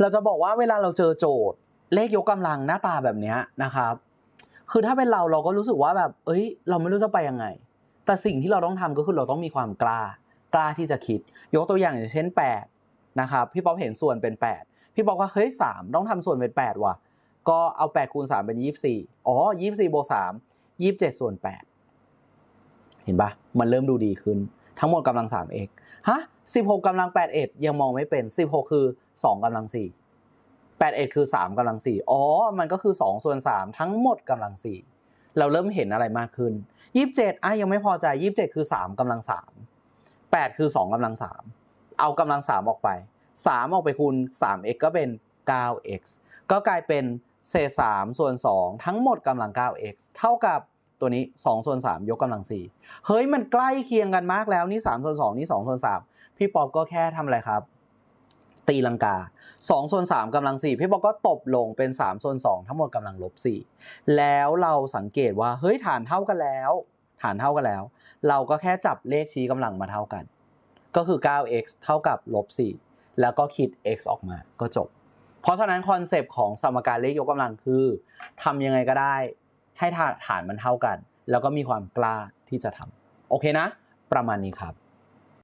เราจะบอกว่าเวลาเราเจอโจทย์ เลขยกกำลังหน้าตาแบบนี้นะครับ คือถ้าเป็นเราเราก็รู้สึกว่าแบบ เอ้ย เราไม่รู้จะไปยังไง แต่สิ่งที่เราต้องทำก็คือเราต้องมีความกล้ากล้าที่จะคิด ยกตัวอย่างอย่างเช่น 8 นะครับ พี่ป๊อปเห็นส่วนเป็น 8 พี่ป๊อปก็เฮ้ย3ต้องทำส่วนเป็น 8 ว่ะ ก็เอา8คูณ3เป็น24อ๋อ24บวก3 27 ส่วน 8 เห็นปะมันเริ่มดูดีขึ้น ทั้งหมดกำลัง 3x ฮะ 16กำลัง8ยังมองไม่เป็น 16 คือ 2กำลัง 4 8คือ 3กำลัง 4 อ๋อ มันก็คือ 2 ส่วน 3 ทั้งหมดกำลัง 4 เราเริ่มเห็นอะไรมากขึ้น 27อะยังไม่พอใจ 27 คือ 3กำลัง 3 8 คือ 2กำลัง 3 เอากำลัง 3 ออกไป 3 ออกไปคูณ 3x ก็เป็น 9x ก็กลายเป็นเศษ3ส่วน 2 ทั้งหมดกำลัง 9x เท่ากับ ตัวนี้2ส่วน3ยกกำลัง4เฮ้ยมันใกล้เคียงกันมากแล้วนี่3ส่วน2นี่2ส่วน3พี่ป๊อบก็แค่ทำอะไรครับ ตีลังกา2ส่วน3กำลัง4พี่ป๊อบก็ตบลงเป็น3ส่วน2ทั้งหมดกำลังลบ4แล้วเราสังเกตว่าเฮ้ยฐานเท่ากันแล้ว ฐานเท่ากันแล้ว เราก็แค่จับเลขชี้กำลังมาเท่ากัน ก็คือ 9x เท่ากับลบ4แล้วก็คิด x ออกมาก็จบ เพราะฉะนั้นคอนเซปต์ของสมการเลขยกกำลังคือทำยังไงก็ได้ ให้ฐานมันเท่ากัน แล้วก็มีความกล้าที่จะทำโอเคนะ ประมาณนี้ครับ